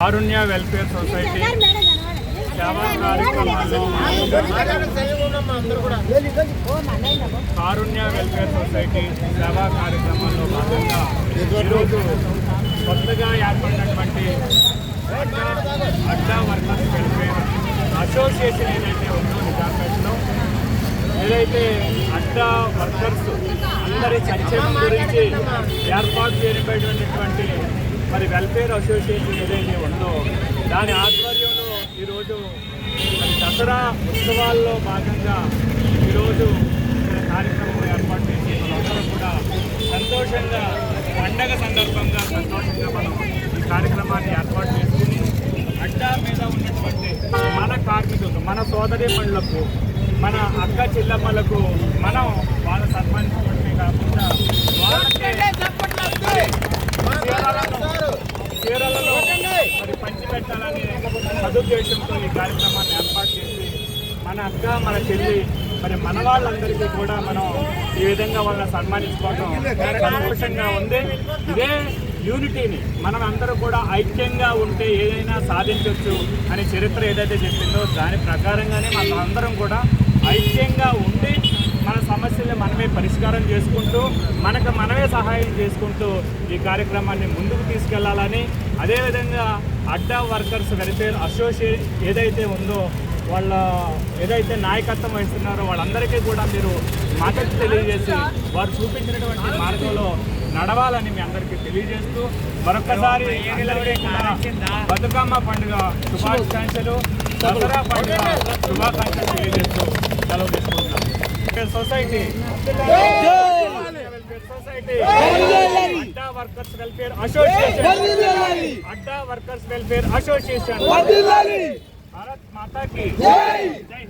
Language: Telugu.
కారుణ్య వెల్ఫేర్ సొసైటీ సేవా కార్యక్రమాల్లో కారుణ్య వెల్ఫేర్ సొసైటీ సేవా కార్యక్రమాల్లో భాగంగా ఈరోజు కొత్తగా ఏర్పడినటువంటి అడ్డా వర్కర్స్ వెల్ఫేర్ అసోసియేషన్ ఏదైతే ఉందో నిజాంపేటలో ఏదైతే అడ్డా వర్కర్స్ అందరి సంక్షేమం గురించి ఏర్పాటు చేయబడినటువంటి మరి వెల్ఫేర్ అసోసియేషన్ ఏదైతే ఉందో దాని ఆధ్వర్యంలో ఈరోజు మరి దసరా ఉత్సవాల్లో భాగంగా ఈరోజు ఇక్కడ కార్యక్రమం ఏర్పాటు చేసి మనందరం కూడా సంతోషంగా పండగ సందర్భంగా సంతోషంగా మనం ఈ కార్యక్రమాన్ని ఏర్పాటు చేసుకుని అడ్డా మీద ఉన్నటువంటి మన కార్మికులకు మన సోదరి మనులకు మన అక్క చెల్లమ్మలకు మనం వాళ్ళ సన్మానించబట్టే కాకుండా పంచిపెట్టాలని సదుద్దేశంతో ఈ కార్యక్రమాన్ని ఏర్పాటు చేసి మన అక్క మన చెల్లి మరి మన వాళ్ళందరికీ కూడా మనం ఈ విధంగా వాళ్ళని సన్మానించుకోవడం సంతోషంగా ఉంది. ఇదే యూనిటీని మనం అందరూ కూడా ఐక్యంగా ఉంటే ఏదైనా సాధించవచ్చు అనే చరిత్ర ఏదైతే చెప్పిందో దాని ప్రకారంగానే మనం అందరం కూడా ఐక్యంగా ఉండి మన సమస్యల్ని మనమే పరిష్కారం చేసుకుంటూ మనకు మనమే సహాయం చేసుకుంటూ ఈ కార్యక్రమాన్ని ముందుకు తీసుకెళ్ళాలని అదేవిధంగా అడ్డా వర్కర్స్ వెల్ఫేర్ అసోసియేట్ ఏదైతే ఉందో వాళ్ళ ఏదైతే నాయకత్వం వహిస్తున్నారో వాళ్ళందరికీ కూడా మీరు మద్దతు తెలియజేసి వారు చూపించినటువంటి మార్గంలో నడవాలని మీ అందరికీ తెలియజేస్తూ మరొకసారి బతుకమ్మ పండుగ శుభాకాంక్షలు దసరా పండుగ శుభాకాంక్షలు తెలియజేస్తూ welfare society adda workers welfare association adda workers welfare association Bharat Mata की జై